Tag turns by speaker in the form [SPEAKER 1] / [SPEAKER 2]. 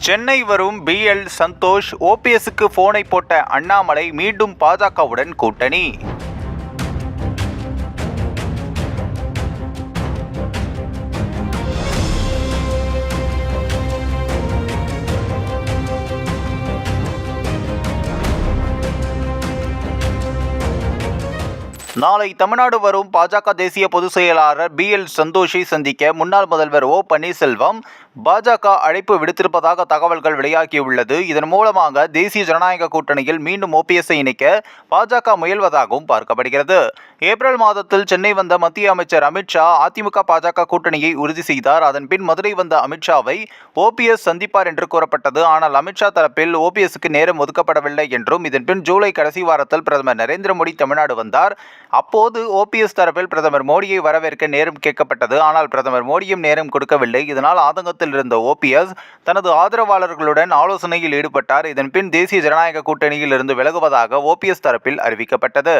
[SPEAKER 1] சென்னை வரும் பிஎல் சந்தோஷ் ஓபிஎஸ்க்கு போனை போட்ட அண்ணாமலை மீண்டும் பாஜகவுடன் கூட்டணி. நாளை தமிழ்நாடு வரும் பாஜக தேசிய பொதுச் செயலாளர் பி எல் சந்தோஷை சந்திக்க முன்னாள் முதல்வர் ஓ பன்னீர்செல்வம் பாஜக அழைப்பு விடுத்திருப்பதாக தகவல்கள் வெளியாகியுள்ளது. இதன் மூலமாக தேசிய ஜனநாயக கூட்டணியில் மீண்டும் ஓபிஎஸ்ஐ இணைக்க பாஜக முயல்வதாகவும் பார்க்கப்படுகிறது. ஏப்ரல் மாதத்தில் சென்னை வந்த மத்திய அமைச்சர் அமித்ஷா அதிமுக பாஜக கூட்டணியை உறுதி செய்தார். அதன் பின் மதுரை வந்த அமித்ஷாவை ஓபிஎஸ் சந்திப்பார் என்று கூறப்பட்டது. ஆனால் அமித்ஷா தரப்பில் ஓபிஎஸ்க்கு நேரம் ஒதுக்கப்படவில்லை என்றும் இதன் பின் ஜூலை கடைசி வாரத்தில் பிரதமர் நரேந்திர மோடி தமிழ்நாடு வந்தார். அப்போது ஓபிஎஸ் தரப்பில் பிரதமர் மோடியை வரவேற்க நேரம் கேட்கப்பட்டது. ஆனால் பிரதமர் மோடியும் நேரம் கொடுக்கவில்லை. இதனால் ஆதங்கத்தில் இருந்த ஓபிஎஸ் தனது ஆதரவாளர்களுடன் ஆலோசனையில் ஈடுபட்டார். இதன் பின் தேசிய ஜனநாயக கூட்டணியில் இருந்து விலகுவதாக ஓபிஎஸ் தரப்பில் அறிவிக்கப்பட்டது.